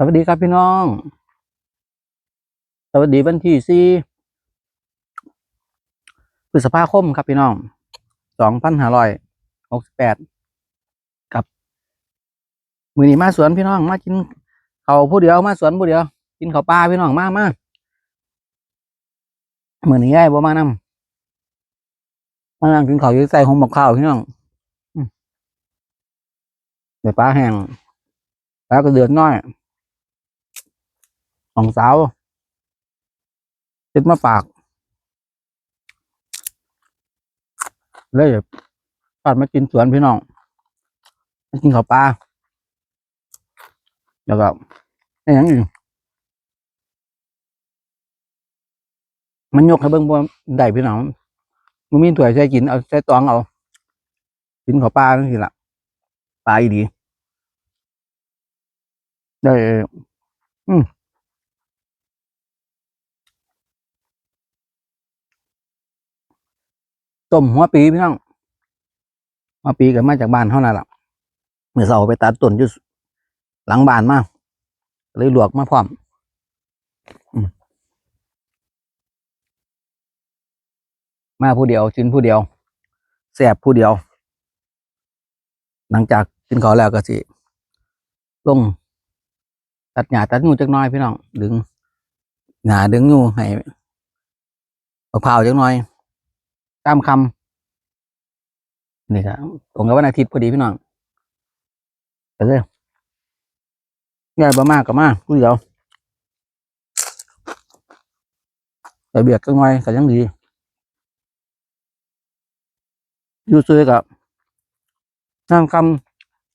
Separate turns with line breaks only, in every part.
สวัสดีครับพี่น้อง สวัสดีวันที่สี่พฤษภาคมครับพี่น้อง สองพันห้าร้อยหกสิบแปดกับ มือนี้มาสวนพี่น้อง มากินเขาผู้เดียวมาสวนผู้เดียว กินข้าวปลาพี่น้องมามามือนี้ย่ายบ่มานำมานั่งกินข้าวอยู่ใส่หงบอกข้าวพี่น้องเดี๋ยวปลาแห้งแล้วก็เดือดน้อย ของสาวเจ็ดมาฝาก เลยปาดมากินสวนพี่น้องมากินข้าวปลาแล้วก็อะไรอย่างอื่นมันยกให้เบิ่งบ่ได้พี่น้องมันมีถ้วยใส่กินเอาใส่ตองเอากินข้าวปลาทั้งทีละปลาอีดีได้อืม ต้มหัวปีพี่น้องหัวปีก็มาจากบ้านเท่านั้นแหละเมื่อเสาไปตัดต้นอยู่หลังบ้านมาเลยหลวกมาพร้อมมาผู้เดียวกินผู้เดียวแสบผู้เดียว หลังจากกินข้าแล้วก็สิลงตัดหญ้าตัดงูจักหน้อยพี่น้องดึงหญ้าดึงงูให้มะพร้าวจักหน้อย ตามคำนี่ครับตรงกับวันอาทิตย์พอดีพี่น้องไปเลยยายบ่มากก็มาผู้เดียวแต่เบียดก็ง่อยก็ยังดีอยู่ซื้อกับนั่งค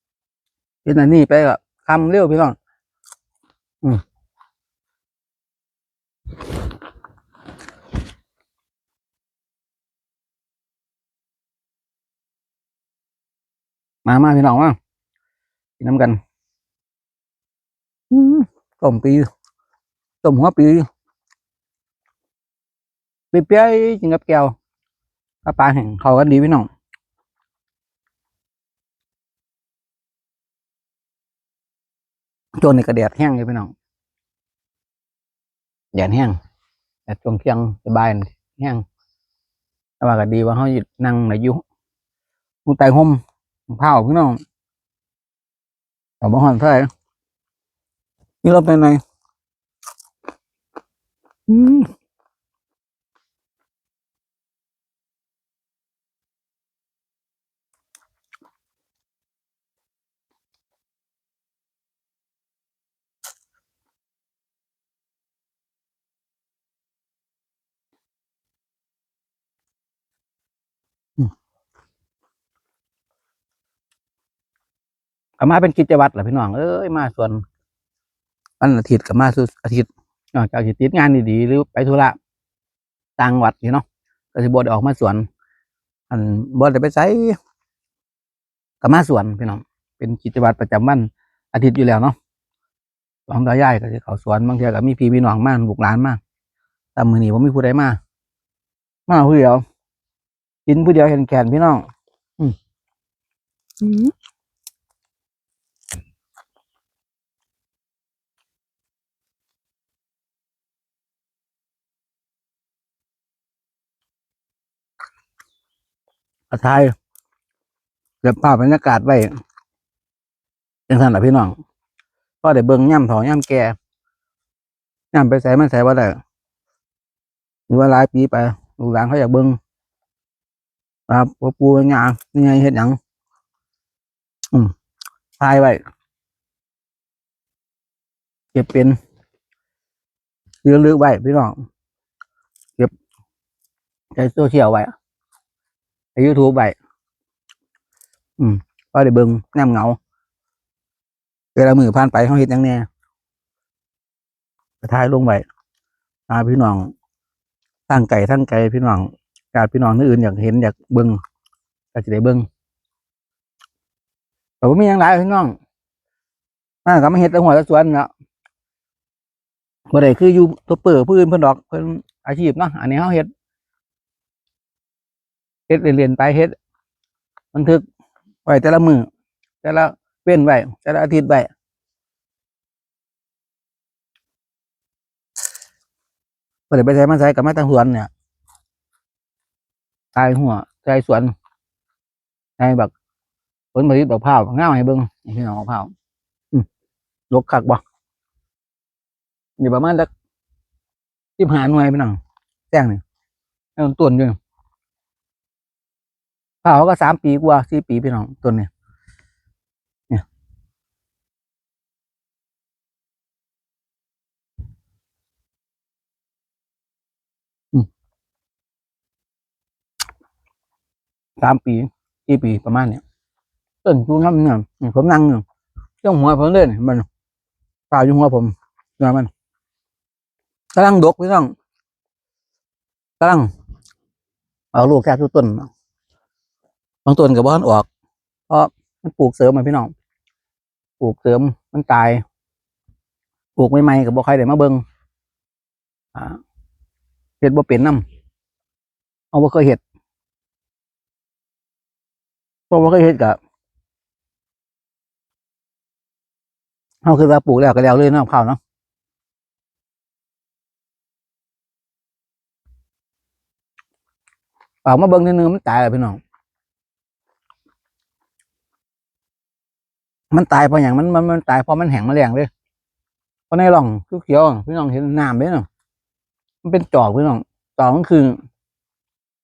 ำเป็นอันนี้ไปกับคำเร็วพี่น้อง มามาพี่น้องมากินน้ำกันอืมต้มปีต้มหัวปีเปี้ยวๆกินกับแก้วปลาปาแห้งเขากันดีพี่น้องช่วงนี้ก็แดดแห้งเลยพี่น้องแดดแห้งแดดช่วงเที่ยงสบายแห้งแต่ว่าก็ดีว่าเขาหยุดนั่งในยุมุงไตห่ม เผาพี่น้องแต่บ่หอนเท่าไหร่นี่เราไปไหนอืม ก็มาเป็นกิจวัตรแหละพี่น้องเอ้ยมาส่วนวันอาทิตย์กับมาสุดอาทิตย์นอกจากสิติดงานดีๆหรือไปธุระต่างวัดนี่เนาะก็สิบดออกมาสวน อันบไดไปใช้กับมาสวนพี่น้องเป็นกิจวัตรประจำวันอาทิตย์อยู่แล้วเนาะสองตายายก็จะเขาสวนบางทีก็มีพี่พี่น้องมากบุกหลานมาแต่มือนี้ผมไมีผู้ใดมากมาผู้เดียวกินผู้เดียวเห็นแขนพี่น้อง อืม อืมกระทายเก็บภาพบรรยากาศไว้ยังท่านหละพี่น้องก็ได้เบิ่งย่ำถอย่ำแก่ย่ำไปใส่มันใส่ว่าได้หรือว่าหลายปีไปลูกหลานเขาอยากเบิ่งครับพ่อปูงานนี่ไงเห็ดหยังอืมทายไว้เก็บเป็นเรือลึกไว้พี่น้องเก็บใช้โซเชียลไว้ ยูทูบไปอืมก็ได้เบิ่งแนมเงาเวลามือผ่านไปเขาเห็นยังแน่กระทายลงไปอาพี่น้องตั้งไก่ทั้งไก่พี่น้องญาติพี่น้องที่อื่นอยากเห็นอยากเบิ่งก็จะได้เบิ่งแต่ว่ามีอย่างไรพี่น้องน่าก็มาเห็ดแตหัวตะสวนเนาะบ่ได้คืออยู่ตัวเปิดผู้อื่นเพิ่นดอกเพิ่นอาชีพเนาะอันนี้เขาเฮ็ด เฮ็ดเรียนไปเฮ็ดบันทึกไว้แต่ละมือแต่ละเว้นไว้แต่ละอาทิตย์ไว้ก็เลยไปใช้มาใช้กับมาตังหวนเนี่ย ตายหัวใจสวนในแบบผลผลิตดอกเผาง่าให้เบิ้งพี่น้องเผาลกขักบ่นี่ประมาณสักสิบหาหน่วยพี่น้องแจ้งหนี่งต้นด้วย พร้าวก็สามปีกว่าสี่ปีพี่น้องต้นเนี่ยเนี่ยสามปีสี่ปีประมาณเนี้ยต้นชูน้ำเนี่ยผมนั่งอยู่เจ้าหัวผมเลยนี่มันเปล่าอยู่หัวผมเนื้อมันกำลังดกพี่น้องกำลังเอาลูกแค่ทุกต้น บางต้นกับบ้านออก เพราะมันปลูกเสริมมาพี่น้อง ปลูกเสริมมันตาย ปลูกใหม่ๆกับบ่ใครได้มาเบิงอ่าเห็ดบ่เป็นน้ำเอาบ่เคยเห็ดเพราะว่เคยเห็นกับเขาคือว่าปลูกแล้วก็แล้วเลยเนาะข้าวเนาะเปล่ามาเบิ่งนิดนึงมันตายแล้วพี่น้อง มันตายเพราะอย่างมันมันมันตายเพราะมันแห้งมาแรงเลยเพราะในร่องเขียวพี่น้องเห็นน้ำไหมเนาะมันเป็นจอกพี่น้องจอกก็คือ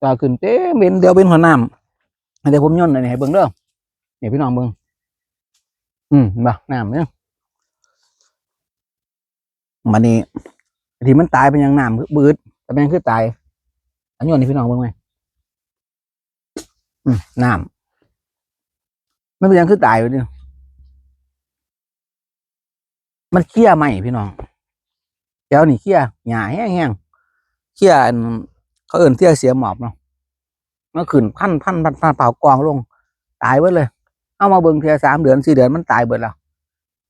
จอกขึ้นเต้เป็นเดียวเป็นหัวน้ำเดี๋ยวผมย่นหน่อยให้เบิ่งเด้อเนี่ยพี่น้องเบิ่งอืมบ่น้ำเนี่ยมันนี่ที่มันตายเป็นหยังน้ำคือบืดแต่แม่งคือตายอันนี้นี่พี่น้องเบิ่งไหมอืมน้ำมันเป็นหยังคือตายอยู่เนี่ย มันเคี้ยไหมพี่น้องแก้วนี่เคี้ยหญ้าแห้งๆเคี้ยเขาเอิ่นเที่ยเสียหมอบเนาะเมื่อคืนพันพันพันพันเปล่ากองลง ตายเบิดเลย เอามาเบิ่งเทียสามเดือนสี่เดือนมันตายเบิดแล้ว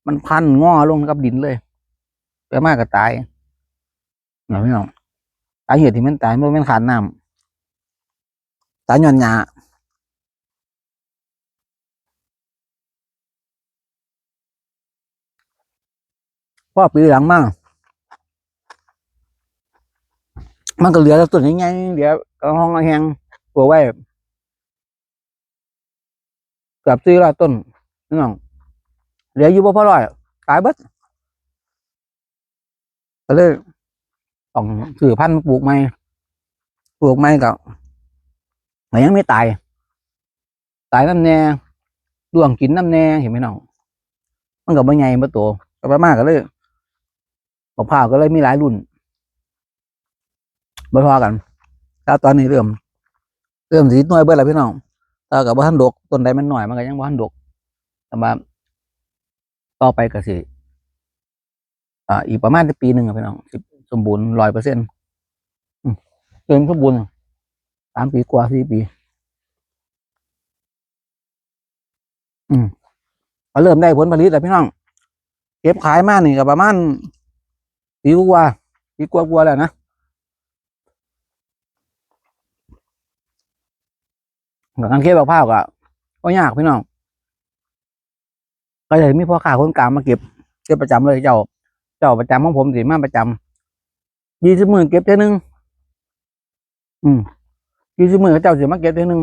มันพันงอลงกับดินเลยไปมากก็ตายเนาะพี่น้องสาเหตุที่มันตายเพราะมันขาดน้ำตายหย้อนหยา พ่อปีหลังมากมันก็เหลือแต่ต้นใหญ่ๆเหลือกระห้องกระแหงปลูกไว้เกือบสี่ร้อยต้นนี่น้องเหลืออยู่บ่พอร้อยตายเบิดก็เลยต้องซื้อพันธุ์ปลูกใหม่ปลูกใหม่ก็มันยังไม่ตาย ตายน้ำแน่ดวงกินน้ำแน่เห็นไหมน้องมันก็บ่ใหญ่บ่โตก็ประมาณก็เลย มะพร้าวก็เลยมีหลายรุ่นบ่พอกันถ้าตอนนี้เริ่ม เริ่มสีน่วยเบิดแล้วพี่น้องถ้ากับว่าท่านดกต้นใดมันหน่อยมันก็ยังว่าท่านดก แต่ว่าต่อไปก็สิอ่าอีกประมาณปีหนึ่งพี่น้องสิสมบูรณ์ร้อยเปอร์เซ็นต์เกินสมบูรณ์สามปีกว่าสี่ปี อืมเริ่มได้ผลผลิตแล้วพี่น้อง เก็บขายมานี่ก็ประมาณ ปีกว่าปีกว่าๆแล้วนะการเก็บบักพร้าวก็ก็ยากพี่น้องก็เลยมีพ่อค้าคนกลางมาเก็บเก็บประจำเลยเจ้า เจ้าประจำของผมสิมาประจำยี่สิบหมื่นเก็บเท่านึงอืมยี่สิบหมื่นเจ้าสิมาเก็บเท่านึง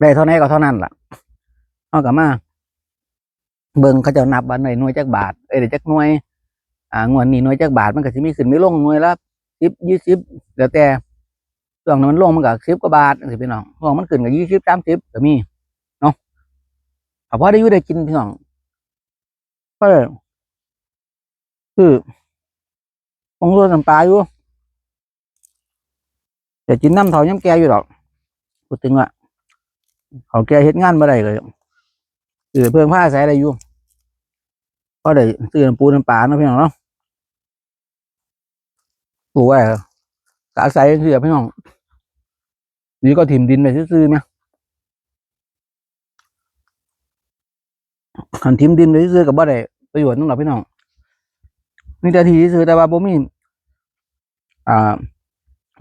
ได้เท่าไหนก็เท่านั้นล่ะเอากลับมา เบิ่งเขาจะนับว่าหน่วยหน่วยจักบาทเอ้ยเดจักหน่วย อ่างวดนี้หน่วยจักบาทมันก็สิมีขึ้นไมีลงหน่วยละสิบยี่สิบแล้วแต่ช่วงนั้นมันลงมันก็สิบกว่าบาทสิพี่น้องช่วงมันขึ้นก็ยี่สิบสามสิบก็มีเนาะเพอได้อยู่ได้กินพี่น้องก็คือมองรวน้ำปลาอยู่แต่กินน้ำเท่าย้ำแกอยู่หรอกพูดถึงว่าเขาแกเฮ็ดงานมาได้เลยคือเพิ่งผ้าใส่อะไรอยู่ก็ได้ซื้อน้ำปูน้ำปลาเนาะพี่น้องเนาะ ปูไว้กะใส่คือพี่น้องนี่ก็ถิ่มดินไปซื้อๆไหมขันถิ่มดินไปซื้อกับบ่ได้ประโยชน์นั่นหรอกพี่น้องนี่แต่ทีซื้อแต่ว่าบ่มีอ่า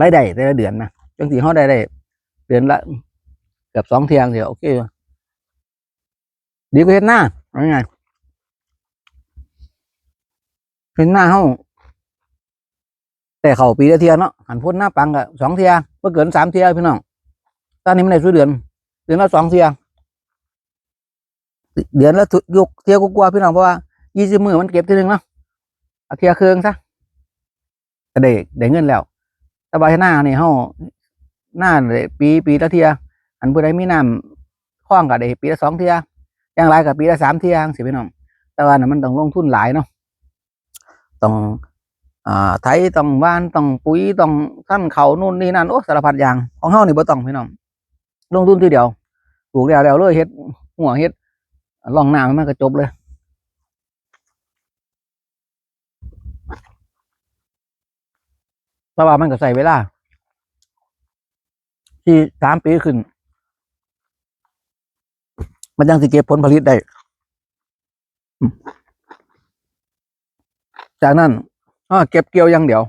รายได้แต่ละเดือนนะจังสีเขาได้ได้เดือนละเกือบสองเทียงเดียวโอเคดีกว่าเห็นหน้าเอาไงเห็นหน้าเฮา แต่เขาปีละเทียเนาะหันพ้นหน้าปังก็สองเทียเมื่อเกินสามเทียพี่น้องตอนนี้มันได้สุดเดือน เดือนละสองเทียเดือนละยกเทียกกลัวาพี่น้องเพราะว่ายี่สิบมือมันเก็บทีหนึ่งเนาะเอาเทียเครื่องซะก็ได้ได้เงินแล้วแต่ว่าหน้านี่เฮาหน้าได้ปีปีละเทียอันผู้ใดมีน้ำคล้องก็ได้ปีละสองเทียอย่างไรก็ปีละสามเทียสิพี่น้องแต่ว่าน่ะมันต้องลงทุนหลายเนาะต้อง ไถต้องหว่านต้องปุ๋ยต้องขั้นเขานู่นนี่นั่นโอ้สารพัดอย่างของเฮานี่บ่ต้องพี่น้องลงทุนทีเดียวปลูกแล้วแล้วเลยเฮ็ดหัวเฮ็ดล่องน้ำมันก็จบเลยเพราะว่ามันก็ใส่เวลา ที่สามปีขึ้น มันยังสิเก็บผลผลิตได้ จากนั้น อ่าเก็บเกี่ยวอย่างเดียว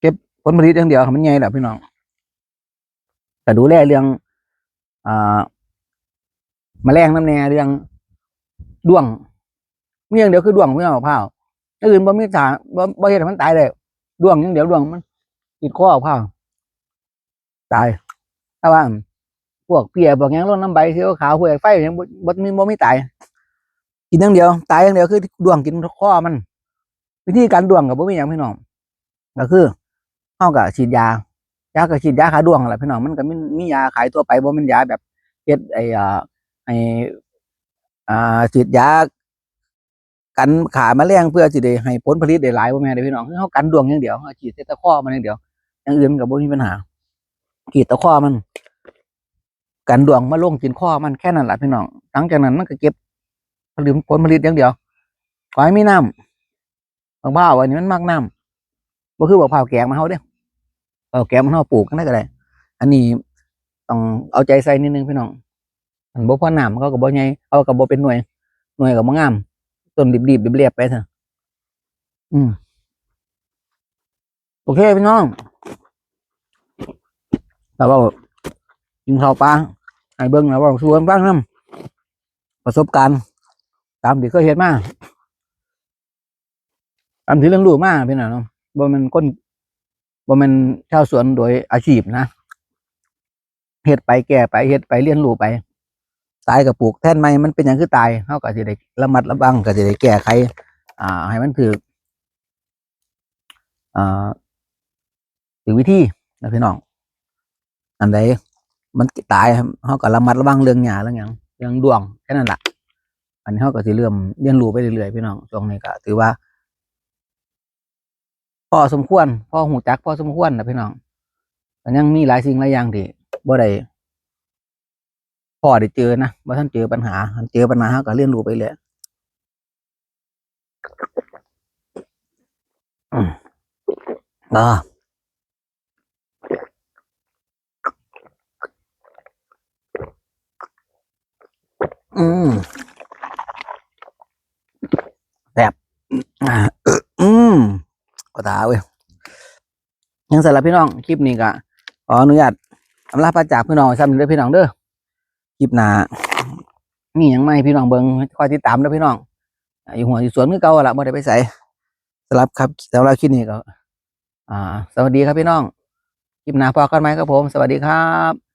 เก็บผลผลิตอย่างเดียวมันใหญ่แหละพี่น้องแต่ดูแลเรื่องอ่าแมลงน้ำแน่เรื่องด้วงมีอย่างเดียวคือด้วงพี่น้องมะพร้าวอื่นบ่มีสารบ่บ่เฮ็ดให้มันตายเลยด้วงอย่างเดียวด้วงมันติดคอมะพร้าวตายถ้าว่าพวกเปียพวกยังร่นน้ำใบเสียวขาวพวกไฟยังบ่บ่มีบ่มีตายกินอย่างเดียว ตายอย่างเดียวคือดวงกินข้อมัน วิธีการดวงกับบ่มีอย่างพี่น้องก็คือเฮาก็ฉีดยายาก็ฉีดยาขาดวงแหละพี่น้องมันก็มีมียาขายทั่วไปบ่ม่นยาแบบเฮ็ดไอ้อ่าไอ้อ่าฉีดยากันขาแมลงเพื่อสิได้ให้ผลผลิตได้หลายบ่แม่นเด้พี่น้องเฮากันดวงอย่างเดียวเฮาฉีดแต่ตะข้อมันอย่างเดียวอย่างอื่นมันก็บ่มีปัญหาฉีดตะข้อมัน กันดวงมาลงกินข้อมันแค่นั้นแหละพี่น้องหลังจากนั้นมันก็เก็บผลิตผลผลิตอย่างเดียวขอให้มีน้ำ บางบ้าวอันนี้มันมากน้ำก็คือบอกเผาวแกงมาเขาเด้อเผาวแกงมันเขาปลูกกันได้ก็ได้ อันนี้ต้องเอาใจใส่นิดนึงพี่น้องอันบ่พอน้ำเขาก็บ่ใหญ่เขาก็บ่เป็นหน่วย หน่วยก็บ่งามต้นดิบๆเรียบไปเถอะอืมโอเคพี่น้องแต่ว่ากินข้าปลาไอ้เบิ้งนะว่าชวนบ้างน้ำประสบการณ์ ตามที่เคยเห็นมา ตามที่เรื่องรู้มากพี่น้องเนาะบ่มันก้นบ่มันชาวสวนโดยอาชีพนะเฮ็ดไปแก่ไปเฮ็ดไปเรียนรู้ไป ตายกับปลูกแท่นไม้มันเป็นอย่างคือตายเฮาก็สิได้ระมัดระวังก็สิได้แก้ไขอ่า ให้มันถืออ่าถือวิธีนะพี่น้องอันใดมันตายเขาก็ระมัดระวังเรื่องหยาเรื่องหยังเรื่องดวงแค่นั้นแหละอันนี้เขาก็สิเริ่มเรียนรู้ไปเรื่อยๆพี่น้องช่วงนี้ก็ถือว่า พอสมควรพอหูจักพอสมควรนะพี่น้องแต่ยังมีหลายสิ่งหลายอย่างที่บ่ได้พอได้เจอนะบ่ท่านเจอปัญหาท่านเจอปัญหาก็เรียนรู้ไปเลยอ่าอืมแบบอืม ก็ตาเว้ยยังสำหรับพี่น้องคลิปนี้ก็ขออนุญาตอำลาพระจากพี่น้องซ้ำเด้อพี่น้องเด้อคลิปหน้ามีหยังไม่พี่น้องเบิ่งคอยติดตามเด้อพี่น้องอยู่หัวอยู่สวนคือเก่าละบ่ได้ไปใส่สำหรับครับสำหรับคลิปนี้ก็อ่า สวัสดีครับพี่น้องคลิปหน้าพอกันไหมครับผม สวัสดีครับ